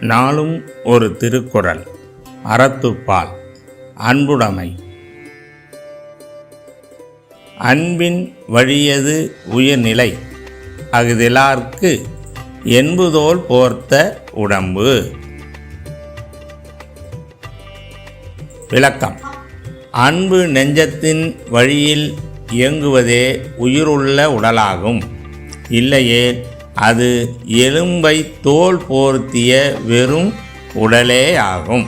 நாளும் ஒரு திருக்குறள். அறத்துப்பால். அன்புடைமை. அன்பின் வழியது உயர்நிலை. அகுதிலார்க்கு என்புதோல் போர்த்த உடம்பு. விளக்கம். அன்பு நெஞ்சத்தின் வழியில் இயங்குவதே உயிருள்ள உடலாகும். இல்லையே அது எலும்பை தோல் போர்த்திய வெறும் உடலே ஆகும்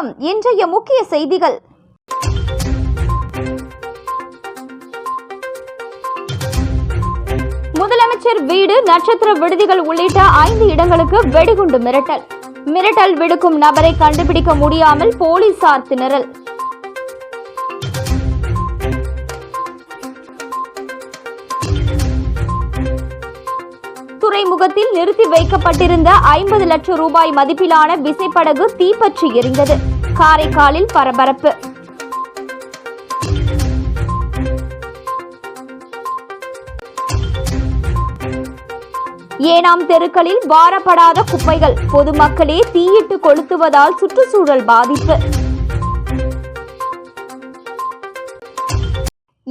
வணக்கம். இன்றைய முக்கிய செய்திகள். முதலமைச்சர் வீடு நட்சத்திர விடுதிகள் உள்ளிட்ட ஐந்து இடங்களுக்கு வெடிகுண்டு மிரட்டல். மிரட்டல் விடுக்கும் நபரை கண்டுபிடிக்க முடியாமல் போலீசார் திணறல். துறைமுகத்தில் நிறுத்தி வைக்கப்பட்டிருந்த ஐம்பது லட்சம் ரூபாய் மதிப்பிலான விசைப்படகு தீப்பற்றி எரிந்தது. காரைக்காலில் பரபரப்பு. ஏனாம் தெருக்களில் வாரப்படாத குப்பைகள் பொதுமக்களே தீயிட்டு கொளுத்துவதால் சுற்றுச்சூழல் பாதிப்பு.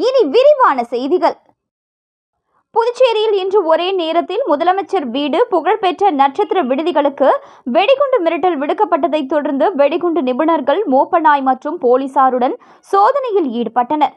இனி விரிவான செய்திகள். புதுச்சேரியில் இன்று ஒரே நேரத்தில் முதலமைச்சர் வீடு புகழ்பெற்ற நட்சத்திர விடுதிகளுக்கு வெடிகுண்டு மிரட்டல் விடுக்கப்பட்டதைத் தொடர்ந்து வெடிகுண்டு நிபுணர்கள் மோப்பநாய் மற்றும் போலீசாருடன் சோதனையில் ஈடுபட்டனர்.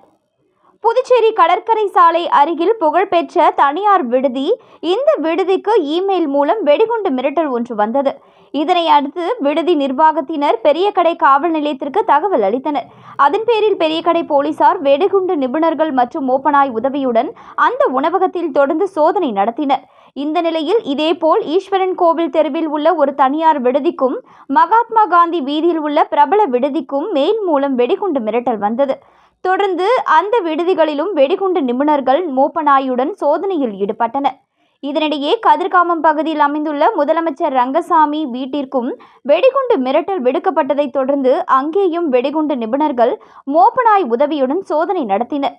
புதுச்சேரி கடற்கரை சாலை அருகில் புகழ்பெற்ற தனியார் விடுதி இந்த விடுதிக்கு இமெயில் மூலம் வெடிகுண்டு மிரட்டல் ஒன்று வந்தது. இதனை அடுத்து விடுதி நிர்வாகத்தினர் பெரியகடை காவல் நிலையத்திற்கு தகவல் அளித்தனர். அதன் பேரில் பெரியகடை போலீசார் வெடிகுண்டு நிபுணர்கள் மற்றும் மோப்பனாய் உதவியுடன் அந்த உணவகத்தில் தொடர்ந்து சோதனை நடத்தினர். இந்த நிலையில் இதேபோல் ஈஸ்வரன் கோவில் தெருவில் உள்ள ஒரு தனியார் விடுதிக்கும் மகாத்மா காந்தி வீதியில் உள்ள பிரபல விடுதிக்கும் மெயில் மூலம் வெடிகுண்டு மிரட்டல் வந்தது. தொடர்ந்து அந்த விடுதிகளிலும் வெடிகுண்டு நிபுணர்கள் மோப்பநாயுடன் சோதனையில் ஈடுபட்டனர். இதனிடையே கதிர்காமம் பகுதியில் அமைந்துள்ள முதலமைச்சர் ரங்கசாமி வீட்டிற்கும் வெடிகுண்டு மிரட்டல் விடுக்கப்பட்டதைத் தொடர்ந்து அங்கேயும் வெடிகுண்டு நிபுணர்கள் மோப்பனாய் உதவியுடன் சோதனை நடத்தினர்.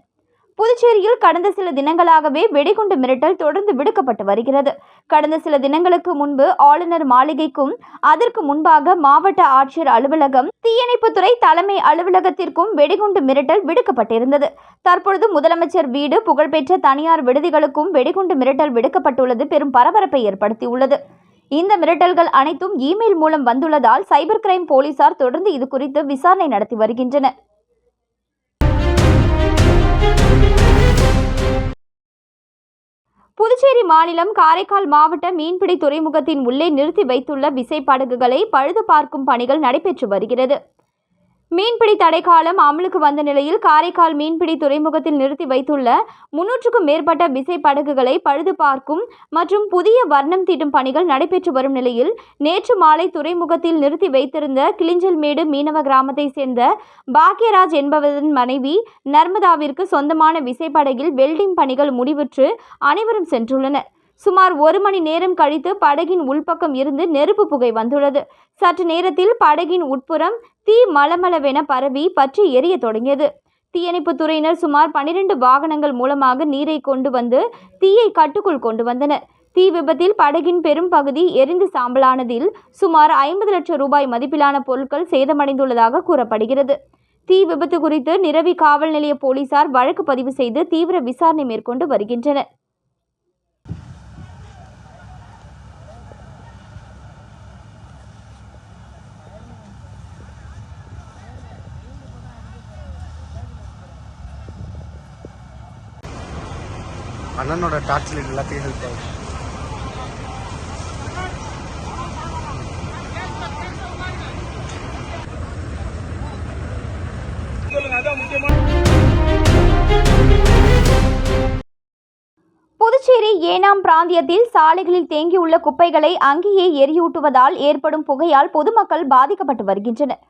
புதுச்சேரியில் கடந்த சில தினங்களாகவே வெடிகுண்டு மிரட்டல் தொடர்ந்து விடுக்கப்பட்டு வருகிறது. கடந்த சில தினங்களுக்கு முன்பு ஆளுநர் மாளிகைக்கும் அதற்கு முன்பாக மாவட்ட ஆட்சியர் அலுவலகம் தீயணைப்புத்துறை தலைமை அலுவலகத்திற்கும் வெடிகுண்டு மிரட்டல் விடுக்கப்பட்டிருந்தது. தற்பொழுது முதலமைச்சர் வீடு புகழ்பெற்ற தனியார் விடுதிகளுக்கும் வெடிகுண்டு மிரட்டல் விடுக்கப்பட்டுள்ளது. பெரும் பரபரப்பை ஏற்படுத்தியுள்ளது. இந்த மிரட்டல்கள் அனைத்தும் இமெயில் மூலம் வந்துள்ளதால் சைபர் கிரைம் போலீசார் தொடர்ந்து இது குறித்து விசாரணை நடத்தி வருகின்றனர். புதுச்சேரி மாநிலம் காரைக்கால் மாவட்ட மீன்பிடி துறைமுகத்தின் உள்ளே நிறுத்தி வைத்துள்ள விசைப்படகுகளை பழுது பார்க்கும் பணிகள் நடைபெற்று வருகிறது. மீன்பிடி தடைக்காலம் அமலுக்கு வந்த நிலையில் காரைக்கால் மீன்பிடி துறைமுகத்தில் நிறுத்தி வைத்துள்ள முன்னூற்றுக்கும் மேற்பட்ட விசைப்படகுகளை பழுது பார்க்கும் மற்றும் புதிய வர்ணம் தீட்டும் பணிகள் நடைபெற்று வரும் நிலையில் நேற்று மாலை துறைமுகத்தில் நிறுத்தி வைத்திருந்த கிளிஞ்சல்மேடு மீனவ கிராமத்தை சேர்ந்த பாக்யராஜ் என்பவரின் மனைவி நர்மதாவிற்கு சொந்தமான விசைப்படகில் வெல்டிங் பணிகள் முடிவுற்று அனைவரும் சென்றுள்ளனர். சுமார் ஒரு மணி நேரம் கழித்து படகின் உள்பக்கம் இருந்து நெருப்பு புகை வந்துள்ளது. சற்று நேரத்தில் படகின் உட்புறம் தீ மளமளவென பரவி பற்றி எரிய தொடங்கியது. தீயணைப்பு துறையினர் சுமார் பனிரெண்டு வாகனங்கள் மூலமாக நீரை கொண்டு வந்து தீயை கட்டுக்குள் கொண்டு வந்தனர். தீ விபத்தில் படகின் பெரும் பகுதி எரிந்து சாம்பலானதில் சுமார் ஐம்பது லட்சம் ரூபாய் மதிப்பிலான பொருட்கள் சேதமடைந்துள்ளதாக கூறப்படுகிறது. தீ விபத்து குறித்து நிரவி காவல் நிலைய போலீசார் வழக்கு பதிவு செய்து தீவிர விசாரணை மேற்கொண்டு வருகின்றனர். அண்ணனோட டார்ச் லைட் எல்லாத்தையும் ஹெல்ப் ஆகும் புதுச்சேரி ஏனாம் பிராந்தியத்தில் சாலைகளில் தேங்கியுள்ள குப்பைகளை அங்கேயே எரியூட்டுவதால் ஏற்படும் புகையால் பொதுமக்கள் பாதிக்கப்பட்டு வருகின்றனர்.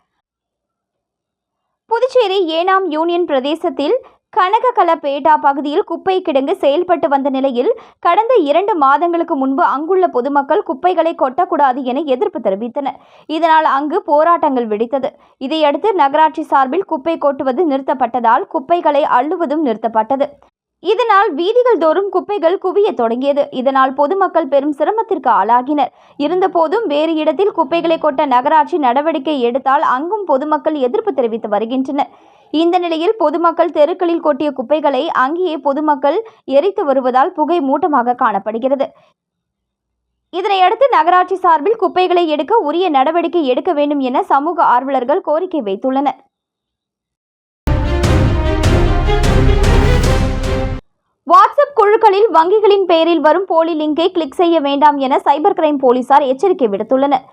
புதுச்சேரி ஏனாம் யூனியன் பிரதேசத்தில் கனககலபேட்டா பகுதியில் குப்பை கிடங்கு செயல்பட்டு வந்த நிலையில் கடந்த இரண்டு மாதங்களுக்கு முன்பு அங்குள்ள பொதுமக்கள் குப்பைகளை கொட்டக்கூடாது என எதிர்ப்பு தெரிவித்தனர். இதனால் அங்கு போராட்டங்கள் வெடித்தது. இதையடுத்து நகராட்சி சார்பில் குப்பை கொட்டுவது நிறுத்தப்பட்டதால் குப்பைகளை அள்ளுவதும் நிறுத்தப்பட்டது. இதனால் வீதிகள் தோறும் குப்பைகள் குவியத் தொடங்கியது. இதனால் பொதுமக்கள் பெரும் சிரமத்திற்கு ஆளாகினர். இருந்தபோதும் வேறு இடத்தில் குப்பைகளை கொட்ட நகராட்சி நடவடிக்கை எடுத்தால் அங்கும் பொதுமக்கள் எதிர்ப்பு தெரிவித்து வருகின்றனர். இந்த நிலையில் பொதுமக்கள் தெருக்களில் கொட்டிய குப்பைகளை அங்கேயே பொதுமக்கள் எரித்து வருவதால் புகை மூட்டமாக காணப்படுகிறது. இதனையடுத்து நகராட்சி சார்பில் குப்பைகளை எடுக்க உரிய நடவடிக்கை எடுக்க வேண்டும் என சமூக ஆர்வலர்கள் கோரிக்கை வைத்துள்ளனர். வாட்ஸ்அப் குழுக்களில் வங்கிகளின் பெயரில் வரும் போலி லிங்கை கிளிக் செய்ய வேண்டாம் என சைபர் கிரைம் போலீசார் எச்சரிக்கை விடுத்துள்ளனர்.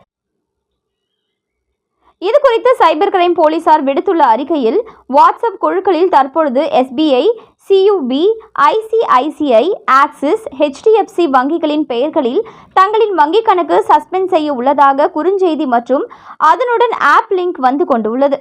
இது குறித்து சைபர் கிரைம் போலீசார் விடுத்துள்ள அறிக்கையில் வாட்ஸ்அப் குழுக்களில் தற்பொழுது SBI CUB ICICI Axis HDFC வங்கிகளின் பெயர்களில் தங்களின் வங்கிக் கணக்கு சஸ்பெண்ட் செய்ய உள்ளதாக குறுஞ்செய்தி மற்றும் அதனுடன் ஆப் லிங்க் வந்து கொண்டுள்ளது.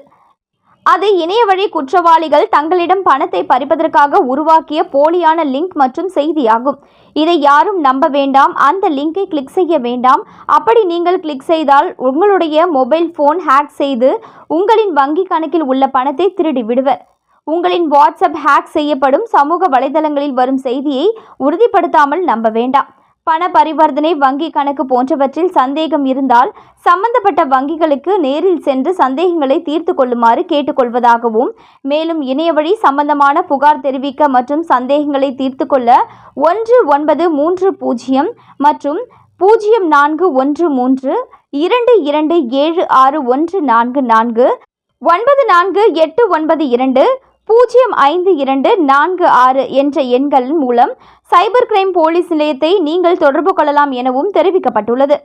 அது இணைய வழி குற்றவாளிகள் தங்களிடம் பணத்தை பறிப்பதற்காக உருவாக்கிய போலியான லிங்க் மற்றும் செய்தியாகும். இதை யாரும் நம்ப வேண்டாம். அந்த லிங்கை கிளிக் செய்ய வேண்டாம். அப்படி நீங்கள் கிளிக் செய்தால் உங்களுடைய மொபைல் ஃபோன் ஹேக் செய்து உங்களின் வங்கி கணக்கில் உள்ள பணத்தை திருடி விடுவர். உங்களின் வாட்ஸ்அப் ஹேக் செய்யப்படும் சமூக வலைதளங்களில் வரும் செய்தியை உறுதிப்படுத்தாமல் நம்ப வேண்டாம். பண பரிவர்த்தனை வங்கி கணக்கு போன்றவற்றில் சந்தேகம் இருந்தால் சம்பந்தப்பட்ட வங்கிகளுக்கு நேரில் சென்று சந்தேகங்களை தீர்த்து கொள்ளுமாறு கேட்டுக்கொள்வதாகவும் மேலும் இணையவழி சம்பந்தமான புகார் தெரிவிக்க மற்றும் சந்தேகங்களை தீர்த்து கொள்ள ஒன்று ஒன்பது மூன்று பூஜ்ஜியம் மற்றும் பூஜ்ஜியம் நான்கு ஒன்று மூன்று இரண்டு இரண்டு ஏழு ஆறு ஒன்று நான்கு நான்கு ஒன்பது நான்கு எட்டு ஒன்பது இரண்டு பூஜ்ஜியம் ஐந்து இரண்டு நான்கு ஆறு என்ற எண்கள் மூலம் சைபர் கிரைம் போலீஸ் நிலையத்தை நீங்கள் தொடர்பு கொள்ளலாம் எனவும் தெரிவிக்கப்பட்டுள்ளது.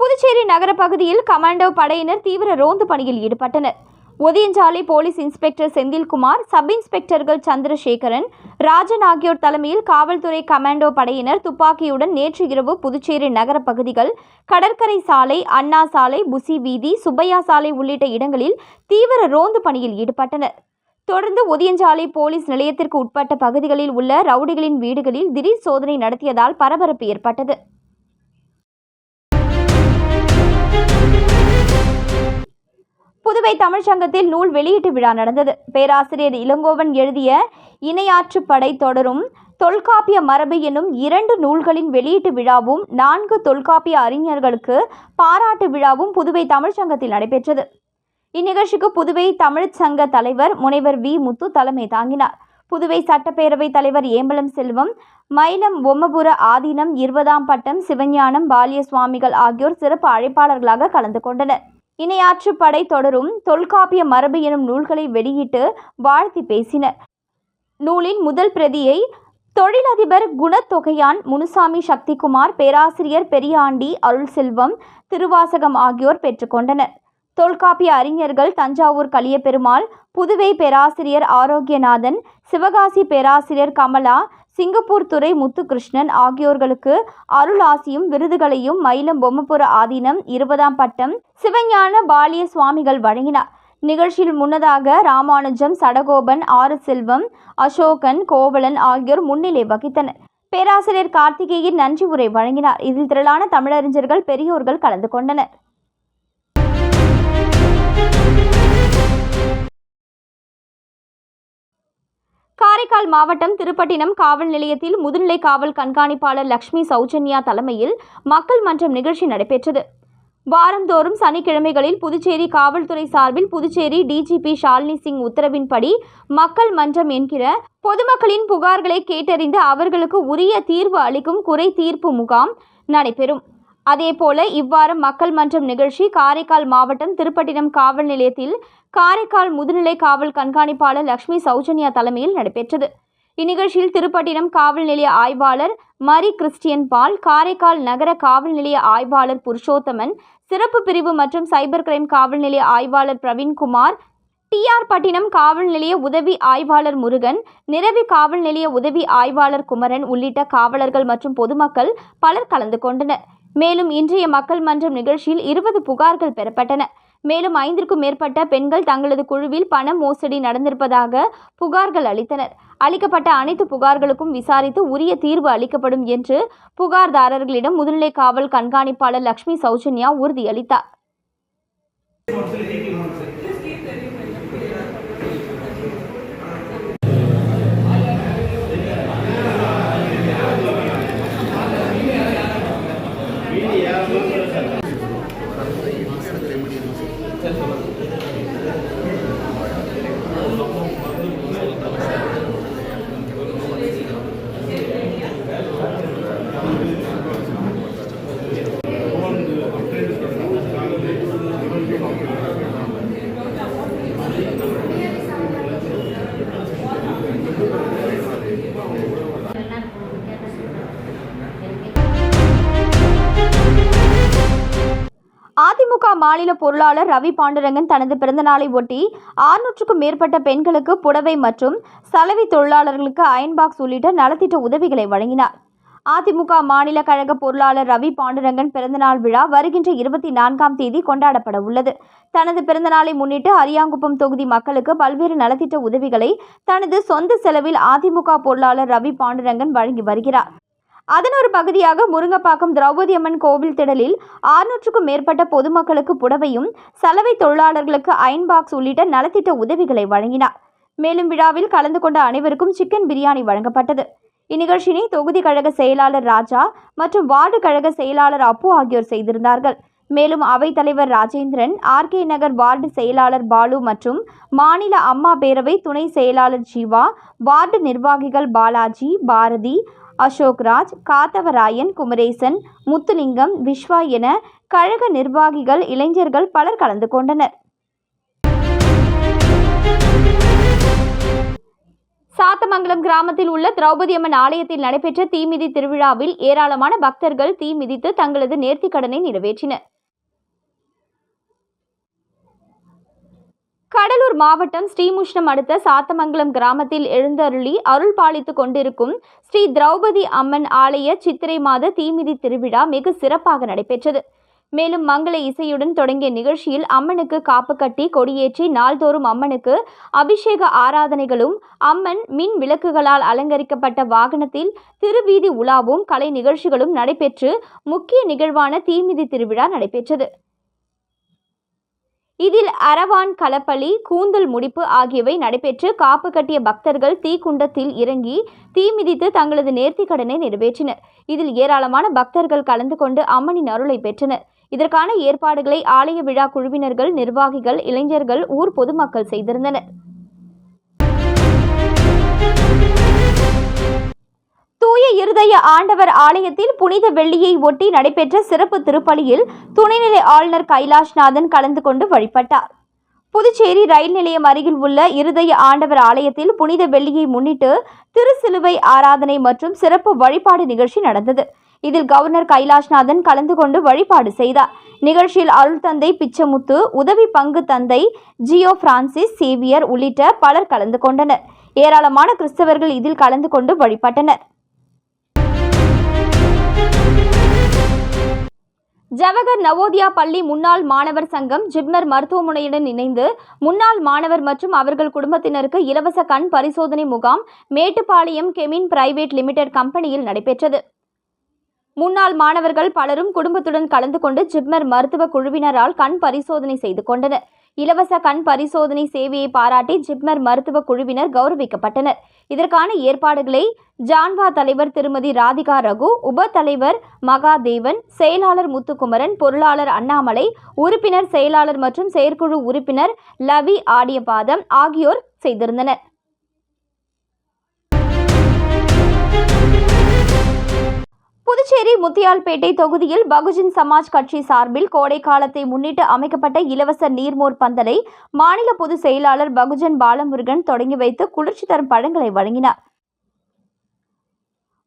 புதுச்சேரி நகர பகுதியில் கமாண்டோ படையினர் தீவிர ரோந்து பணியில் ஈடுபட்டனர். Othiyanchalai police inspector Senthilkumar sub இன்ஸ்பெக்டர்கள் Chandrasekaran Rajan ஆகியோர் தலைமையில் காவல்துறை கமாண்டோ படையினர் துப்பாக்கியுடன் நேற்று இரவு புதுச்சேரி நகர பகுதிகள் கடற்கரை சாலை அண்ணா சாலை புசி வீதி சுப்பையா சாலை உள்ளிட்ட இடங்களில் தீவிர ரோந்து பணியில் ஈடுபட்டனர். தொடர்ந்து ஒதியஞ்சாலை போலீஸ் நிலையத்திற்கு உட்பட்ட பகுதிகளில் உள்ள ரவுடிகளின் வீடுகளில் திடீர் சோதனை நடத்தியதால் பரபரப்பு ஏற்பட்டது. புதுவை தமிழ்ச் சங்கத்தில் நூல் வெளியீட்டு விழா நடந்தது. பேராசிரியர் இளங்கோவன் எழுதிய இணையாற்றுப்படை தொடரும் தொல்காப்பிய மரபு எனும் இரண்டு நூல்களின் வெளியீட்டு விழாவும் நான்கு தொல்காப்பிய அறிஞர்களுக்கு பாராட்டு விழாவும் புதுவை தமிழ்ச் சங்கத்தில் நடைபெற்றது. இந்நிகழ்ச்சிக்கு புதுவை தமிழ்ச் சங்க தலைவர் முனைவர் வி. முத்து தலைமை தாங்கினார். புதுவை சட்டப்பேரவைத் தலைவர் ஏம்பலம் செல்வம் மயிலம் பொம்மபுர ஆதீனம் இருபதாம் பட்டம் சிவஞானம் பாலிய சுவாமிகள் ஆகியோர் சிறப்பு அழைப்பாளர்களாக கலந்து கொண்டனர். இணையாற்றுப்படை தொடரும் தொல்காப்பிய மரபு எனும் நூல்களை வெளியிட்டு வாழ்த்தி பேசினர். நூலின் முதல் பிரதியை தொழிலதிபர் குணத்தொகையான் முனுசாமி சக்திகுமார் பேராசிரியர் பெரியாண்டி அருள்செல்வம் திருவாசகம் ஆகியோர் பெற்றுக்கொண்டனர் தொல்காப்பிய அறிஞர்கள் தஞ்சாவூர் கலியபெருமாள் புதுவை பேராசிரியர் ஆரோக்கியநாதன் சிவகாசி பேராசிரியர் கமலா சிங்கப்பூர் துறை முத்துகிருஷ்ணன் ஆகியோர்களுக்கு அருளாசியும் விருதுகளையும் மயிலம் பொம்மபுர ஆதீனம் இருபதாம் பட்டம் சிவஞான பாலிய சுவாமிகள் வழங்கினார். நிகழ்ச்சியில் முன்னதாக ராமானுஜம் சடகோபன் ஆறு செல்வம் அசோகன் கோவலன் ஆகியோர் முன்னிலை வகித்தனர். பேராசிரியர் கார்த்திகேயன் நன்றி உரை வழங்கினார். இதில் திரளான தமிழறிஞர்கள் பெரியோர்கள் கலந்து கொண்டனர். காரைக்கால் மாவட்டம் திருப்பட்டினம் காவல் நிலையத்தில் முதுநிலை காவல் கண்காணிப்பாளர் லக்ஷ்மி சௌஜன்யா தலைமையில் மக்கள் மன்றம் நிகழ்ச்சி நடைபெற்றது. வாரந்தோறும் சனிக்கிழமைகளில் புதுச்சேரி காவல்துறை சார்பில் புதுச்சேரி டிஜிபி ஷாலினி சிங் உத்தரவின்படி மக்கள் மன்றம் என்கிற பொதுமக்களின் புகார்களை கேட்டறிந்து அவர்களுக்கு உரிய தீர்வு அளிக்கும் குறை தீர்ப்பு முகாம் நடைபெறும். அதேபோல இவ்வாறு மக்கள் மன்றம் நிகழ்ச்சி காரைக்கால் மாவட்டம் திருப்பட்டினம் காவல் நிலையத்தில் காரைக்கால் முதுநிலை காவல் கண்காணிப்பாளர் லக்ஷ்மி சௌஜன்யா தலைமையில் நடைபெற்றது. இந்நிகழ்ச்சியில் திருப்பட்டினம் காவல் நிலைய ஆய்வாளர் மரி கிறிஸ்டியன் பால் காரைக்கால் நகர காவல் நிலைய ஆய்வாளர் புருஷோத்தமன் சிறப்பு பிரிவு மற்றும் சைபர் கிரைம் காவல் நிலைய ஆய்வாளர் பிரவீன்குமார் டிஆர் பட்டினம் காவல் நிலைய உதவி ஆய்வாளர் முருகன் நிரவி காவல் நிலைய உதவி ஆய்வாளர் குமரன் உள்ளிட்ட காவலர்கள் மற்றும் பொதுமக்கள் பலர் கலந்து கொண்டனர். மேலும் இன்றைய மக்கள் மன்றம் நிகழ்ச்சியில் இருபது புகார்கள் பெறப்பட்டன. மேலும் ஐந்திற்கும் மேற்பட்ட பெண்கள் தங்களது குழுவில் பண மோசடி நடந்திருப்பதாக புகார்கள் அளித்தனர். அளிக்கப்பட்ட அனைத்து புகார்களுக்கும் விசாரித்து உரிய தீர்வு அளிக்கப்படும் என்று புகார்தாரர்களிடம் முதுநிலை காவல் கண்காணிப்பாளர் லக்ஷ்மி சௌஜன்யா உறுதியளித்தார். மாநில பொருளாளர் ரவி பாண்டுரங்கன் தனது பிறந்தநாளை ஒட்டி ஆறுநூற்றுக்கும் மேற்பட்ட பெண்களுக்கு புடவை மற்றும் சலவை தொழிலாளர்களுக்கு அயன் பாக்ஸ் உள்ளிட்ட நலத்திட்ட உதவிகளை வழங்கினார். அதிமுக மாநில கழக பொருளாளர் ரவி பாண்டுரங்கன் பிறந்தநாள் விழா வருகின்ற இருபத்தி நான்காம் தேதி கொண்டாடப்பட உள்ளது. தனது பிறந்தநாளை முன்னிட்டு அரியாங்குப்பம் தொகுதி மக்களுக்கு பல்வேறு நலத்திட்ட உதவிகளை தனது சொந்த செலவில் அதிமுக பொருளாளர் ரவி பாண்டுரங்கன் வழங்கி வருகிறார். அதன் ஒரு பகுதியாக முருங்கப்பாக்கம் திரௌபதி அம்மன் கோவில் திடலில் ஆறுநூற்றுக்கும் மேற்பட்ட பொதுமக்களுக்கு புடவையும் சலவை தொழிலாளர்களுக்கு அயன் பாக்ஸ் உள்ளிட்ட நலத்திட்ட உதவிகளை வழங்கினார். மேலும் விழாவில் கலந்து கொண்ட அனைவருக்கும் சிக்கன் பிரியாணி வழங்கப்பட்டது. இந்நிகழ்ச்சியினை தொகுதி கழக செயலாளர் ராஜா மற்றும் வார்டு கழக செயலாளர் அப்பு ஆகியோர் செய்திருந்தார்கள். மேலும் அவைத்தலைவர் ராஜேந்திரன் ஆர்கே நகர் வார்டு செயலாளர் பாலு மற்றும் மாநில அம்மா பேரவை துணை செயலாளர் ஜீவா வார்டு நிர்வாகிகள் பாலாஜி பாரதி அசோக்ராஜ் காத்தவராயன் குமரேசன் முத்துலிங்கம் விஸ்வா என கழக நிர்வாகிகள் இளைஞர்கள் பலர் கலந்து கொண்டனர். சாத்தமங்கலம் கிராமத்தில் உள்ள திரௌபதி அம்மன் ஆலயத்தில் நடைபெற்ற தீமிதி திருவிழாவில் ஏராளமான பக்தர்கள் தீ மிதித்து தங்களது நேர்த்திக் கடனை நிறைவேற்றினர். மாவட்டம் ஸ்ரீமுஷ்ணம் அடுத்த சாத்தமங்கலம் கிராமத்தில் எழுந்தருளி அருள் பாலித்து கொண்டிருக்கும் ஸ்ரீ திரௌபதி அம்மன் ஆலய சித்திரை மாத தீமிதி திருவிழா மிக சிறப்பாக நடைபெற்றது. மேலும் மங்கள இசையுடன் தொடங்கிய நிகழ்ச்சியில் அம்மனுக்கு காப்பு கட்டி கொடியேற்றி நாள்தோறும் அம்மனுக்கு அபிஷேக ஆராதனைகளும் அம்மன் மின் விளக்குகளால் அலங்கரிக்கப்பட்ட வாகனத்தில் திருவீதி உலாவும் கலை நிகழ்ச்சிகளும் நடைபெற்று முக்கிய நிகழ்வான தீமிதி திருவிழா நடைபெற்றது. இதில் அரவான் களப்பலி கூந்தல் முடிப்பு ஆகியவை நடைபெற்று காப்பு கட்டிய பக்தர்கள் தீக்குண்டத்தில் இறங்கி தீ மிதித்து தங்களது நேர்த்திக் கடனை நிறைவேற்றினர். இதில் ஏராளமான பக்தர்கள் கலந்து கொண்டு அம்மனின் அருளை பெற்றனர். இதற்கான ஏற்பாடுகளை ஆலய விழா குழுவினர்கள் நிர்வாகிகள் இளைஞர்கள் ஊர் பொதுமக்கள் செய்திருந்தனர். தூய இருதய ஆண்டவர் ஆலயத்தில் புனித வெள்ளியை ஒட்டி நடைபெற்ற சிறப்பு திருப்பலியில் துணைநிலை ஆளுநர் கைலாஷ்நாதன் கலந்து கொண்டு வழிபட்டார். புதுச்சேரி ரயில் நிலையம் அருகில் உள்ள இருதய ஆண்டவர் ஆலயத்தில் புனித வெள்ளியை முன்னிட்டு திருச்சிலுவை ஆராதனை மற்றும் சிறப்பு வழிபாடு நிகழ்ச்சி நடந்தது. இதில் கவர்னர் கைலாஷ்நாதன் கலந்து கொண்டு வழிபாடு செய்தார். நிகழ்ச்சியில் அருள் தந்தை பிச்சமுத்து உதவி பங்கு தந்தை ஜியோ பிரான்சிஸ் சேவியர் உள்ளிட்ட பலர் கலந்து கொண்டனர். ஏராளமான கிறிஸ்தவர்கள் இதில் கலந்து கொண்டு வழிபட்டனர். ஜவஹர் நவோதியா பள்ளி முன்னாள் மாணவர் சங்கம் ஜிப்மர் மருத்துவமனையுடன் இணைந்து முன்னாள் மாணவர் மற்றும் அவர்கள் குடும்பத்தினருக்கு இலவச கண் பரிசோதனை முகாம் மேட்டுப்பாளையம் கெமின் பிரைவேட் லிமிடெட் கம்பெனியில் நடைபெற்றது. முன்னாள் மாணவர்கள் பலரும் குடும்பத்துடன் கலந்து கொண்டு ஜிப்மர் மருத்துவ குழுவினரால் கண் பரிசோதனை செய்து கொண்டனர். இலவச கண் பரிசோதனை சேவையை பாராட்டி ஜிப்மர் மருத்துவ குழுவினர் கௌரவிக்கப்பட்டனர். இதற்கான ஏற்பாடுகளை ஜான்வா தலைவர் திருமதி ராதிகா ரகு உப தலைவர் மகாதேவன் செயலாளர் முத்துக்குமரன் பொருளாளர் அண்ணாமலை உறுப்பினர் செயலாளர் மற்றும் செயற்குழு உறுப்பினர் லவி ஆடியபாதம் ஆகியோர் செய்திருந்தனர். புதுச்சேரி முத்தியால்பேட்டை தொகுதியில் பகுஜன் சமாஜ் கட்சி சார்பில் கோடை காலத்தை முன்னிட்டு அமைக்கப்பட்ட இலவச நீர்மோர் பந்தலை மாநில பொதுச் செயலாளர் பகுஜன் பாலமுருகன் தொடங்கி வைத்து குளிர்ச்சி தரும் பழங்களை வழங்கினார்.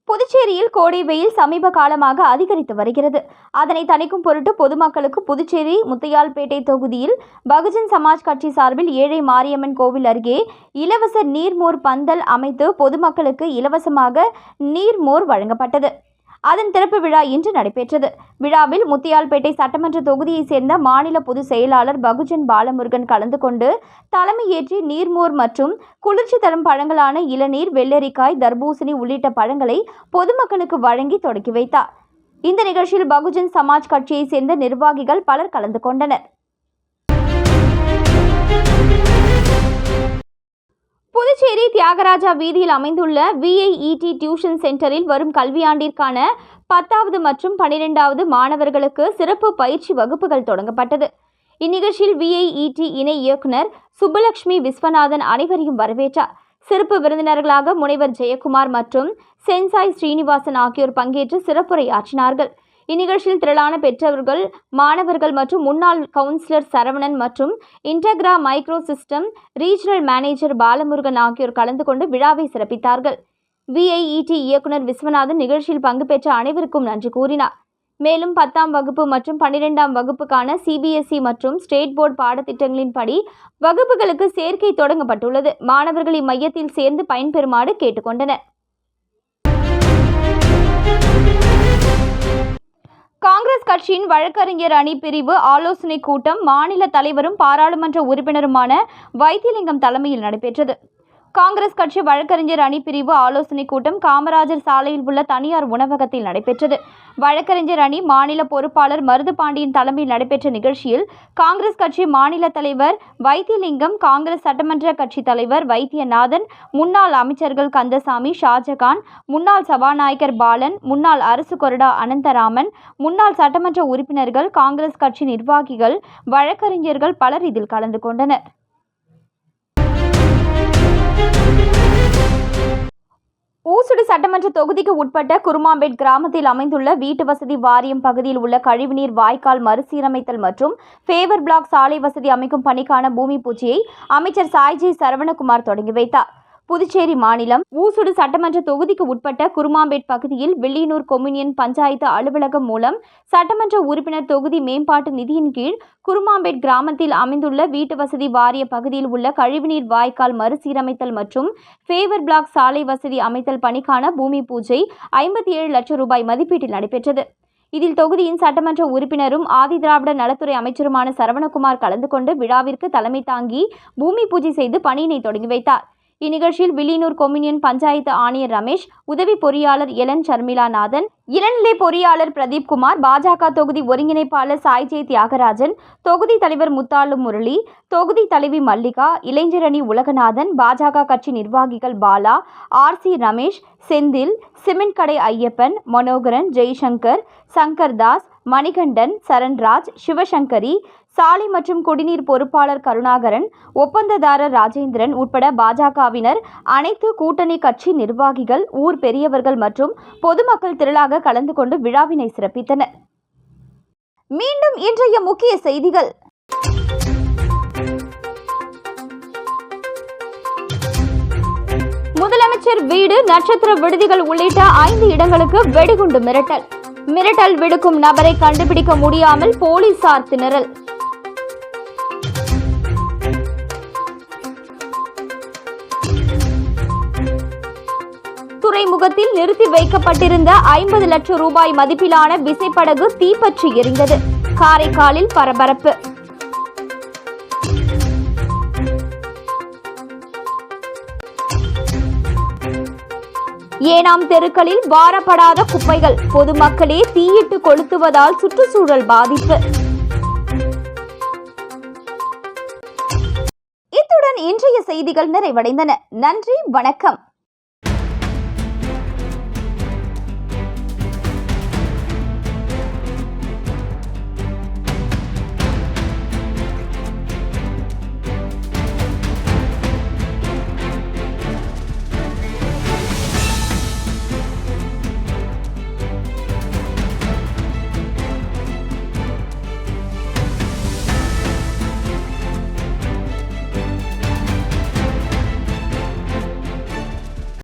புதுச்சேரியில் கோடை வெயில் சமீப காலமாக அதிகரித்து வருகிறது. அதனை தணிக்கும் பொருட்டு பொதுமக்களுக்கு புதுச்சேரி முத்தையால்பேட்டை தொகுதியில் பகுஜன் சமாஜ் கட்சி சார்பில் ஏழை மாரியம்மன் கோவில் அருகே இலவச நீர்மோர் பந்தல் அமைத்து பொதுமக்களுக்கு இலவசமாக நீர்மோர் வழங்கப்பட்டது. அதன் திறப்பு விழா இன்று நடைபெற்றது. விழாவில் முத்தியால்பேட்டை சட்டமன்ற தொகுதியைச் சேர்ந்த மாநில பொதுச் செயலாளர் பகுஜன் பாலமுருகன் கலந்து கொண்டு தலைமையேற்றி நீர்மோர் மற்றும் குளிர்ச்சி தரும் பழங்களான இளநீர் வெள்ளரிக்காய் தர்பூசணி உள்ளிட்ட பழங்களை பொதுமக்களுக்கு வழங்கி தொடங்கி வைத்தார். இந்த நிகழ்ச்சியில் பகுஜன் சமாஜ் கட்சியைச் சேர்ந்த நிர்வாகிகள் பலர் கலந்து கொண்டனர். புதுச்சேரி தியாகராஜா வீதியில் அமைந்துள்ள விஐஇடி டியூஷன் சென்டரில் வரும் கல்வியாண்டிற்கான பத்தாவது மற்றும் பனிரெண்டாவது மாணவர்களுக்கு சிறப்பு பயிற்சி வகுப்புகள் தொடங்கப்பட்டது. இந்நிகழ்ச்சியில் விஐஇடி இணை இயக்குனர் சுப்புலட்சுமி விஸ்வநாதன் அனைவரையும் வரவேற்றார். சிறப்பு விருந்தினர்களாக முனைவர் ஜெயக்குமார் மற்றும் சென்சாய் ஸ்ரீனிவாசன் ஆகியோர் பங்கேற்று சிறப்புரையாற்றினார்கள். இந்நிகழ்ச்சியில் திரளான பெற்றவர்கள் மாணவர்கள் மற்றும் முன்னாள் கவுன்சிலர் சரவணன் மற்றும் Integra micro system regional manager Balamurugan ஆகியோர் கலந்து கொண்டு விழாவை சிறப்பித்தார்கள். விஐஇடி இயக்குனர் விஸ்வநாதன் நிகழ்ச்சியில் பங்கு பெற்ற அனைவருக்கும் நன்றி கூறினார். மேலும் பத்தாம் வகுப்பு மற்றும் பன்னிரெண்டாம் வகுப்புக்கான சிபிஎஸ்இ மற்றும் ஸ்டேட் போர்டு பாடத்திட்டங்களின்படி வகுப்புகளுக்கு சேர்க்கை தொடங்கப்பட்டுள்ளது. மாணவர்கள் இம்மையத்தில் சேர்ந்து பயன்பெறுமாறு கேட்டுக்கொண்டனர். காங்கிரஸ் கட்சியின் வழக்கறிஞர் அணி பிரிவு ஆலோசனை கூட்டம் மாநில தலைவரும் பாராளுமன்ற உறுப்பினருமான வைத்தியலிங்கம் தலைமையில் நடைபெற்றது. காங்கிரஸ் கட்சி வழக்கறிஞர் அணி பிரிவு ஆலோசனை கூட்டம் காமராஜர் சாலையில் உள்ள தனியார் உணவகத்தில் நடைபெற்றது. வழக்கறிஞர் அணி மாநில பொறுப்பாளர் மருதுபாண்டியன் தலைமையில் நடைபெற்ற நிகழ்ச்சியில் காங்கிரஸ் கட்சி மாநில தலைவர் வைத்தியலிங்கம் காங்கிரஸ் சட்டமன்ற கட்சி தலைவர் வைத்தியநாதன் முன்னாள் அமைச்சர்கள் கந்தசாமி ஷாஜகான் முன்னாள் சபாநாயகர் பாலன் முன்னாள் அரசு கொறடா அனந்தராமன் முன்னாள் சட்டமன்ற உறுப்பினர்கள் காங்கிரஸ் கட்சி நிர்வாகிகள் வழக்கறிஞர்கள் பலர் இதில் கலந்து கொண்டனர். ஊசுடு சட்டமன்ற தொகுதிக்கு உட்பட்ட குருமாம்பேட் கிராமத்தில் அமைந்துள்ள வீட்டு வசதி வாரியம் பகுதியில் உள்ள கழிவுநீர் வாய்க்கால் மறுசீரமைத்தல் மற்றும் ஃபேவர் பிளாக் சாலை வசதி அமைக்கும் பணிக்கான பூமி பூஜையை அமைச்சர் சாய்ஜி சரவணகுமார் தொடங்கி வைத்தார். புதுச்சேரி மாநிலம் ஊசுடு சட்டமன்ற தொகுதிக்கு உட்பட்ட குருமாம்பேட் பகுதியில் வில்லியனூர் கொம்யூனியன் பஞ்சாயத்து அலுவலகம் மூலம் சட்டமன்ற உறுப்பினர் தொகுதி மேம்பாட்டு நிதியின் கீழ் குருமாம்பேட் கிராமத்தில் அமைந்துள்ள வீட்டு வசதி வாரிய பகுதியில் உள்ள கழிவுநீர் வாய்க்கால் மறுசீரமைத்தல் மற்றும் ஃபேவர் பிளாக் சாலை வசதி அமைத்தல் பணிக்கான பூமி பூஜை ஐம்பத்தி ஏழு லட்சம் ரூபாய் மதிப்பீட்டில் நடைபெற்றது. இதில் தொகுதியின் சட்டமன்ற உறுப்பினரும் ஆதி திராவிட நலத்துறை அமைச்சருமான சரவணகுமார் கலந்து கொண்டு விழாவிற்கு தலைமை தாங்கி பூமி பூஜை செய்து பணியினை தொடங்கி வைத்தார். இந்நிகழ்ச்சியில் வில்லியனூர் கொம்யூனியன் பஞ்சாயத்து ஆணையர் ரமேஷ் உதவி பொறியாளர் எலன் சர்மிளாநாதன் இளநிலை பொறியாளர் பிரதீப் குமார் பாஜக தொகுதி ஒருங்கிணைப்பாளர் சாய்ஜே தியாகராஜன் தொகுதி தலைவர் முத்தாலு முரளி தொகுதி தலைவி மல்லிகா இளைஞரணி உலகநாதன் பாஜக கட்சி நிர்வாகிகள் Bala R C Ramesh Senthil cement கடை ஐயப்பன் மனோகரன் ஜெய்சங்கர் சங்கர்தாஸ் மணிகண்டன் சரண்ராஜ் சிவசங்கரி சாலை மற்றும் குடிநீர் பொறுப்பாளர் கருணாகரன் ஒப்பந்ததாரர் ராஜேந்திரன் உட்பட பாஜகவினர் அனைத்து கூட்டணி கட்சி நிர்வாகிகள் ஊர் பெரியவர்கள் மற்றும் பொதுமக்கள் திரளாக கலந்து கொண்டு விழாவினை சிறப்பித்தனர். மீண்டும் இன்றைய முக்கிய செய்திகள். முதலமைச்சர் வீடு நட்சத்திர விடுதிகள் உள்ளிட்ட ஐந்து இடங்களுக்கு வெடிகுண்டு மிரட்டல். மிரட்டல் விடுக்கும் நபரை கண்டுபிடிக்க முடியாமல் போலீசார் திணறல். துறைமுகத்தில் நிறுத்தி வைக்கப்பட்டிருந்த ஐம்பது லட்சம் ரூபாய் மதிப்பிலான விசைப்படகு தீப்பற்றி எரிந்தது. காரைக்காலில் பரபரப்பு. ஏனாம் தெருக்களில் வாரப்படாத குப்பைகள். பொதுமக்களே தீயிட்டு கொளுத்துவதால் சுற்றுச்சூழல் பாதிப்பு. இத்துடன் இன்றைய செய்திகள் நிறைவடைந்தன. நன்றி வணக்கம்.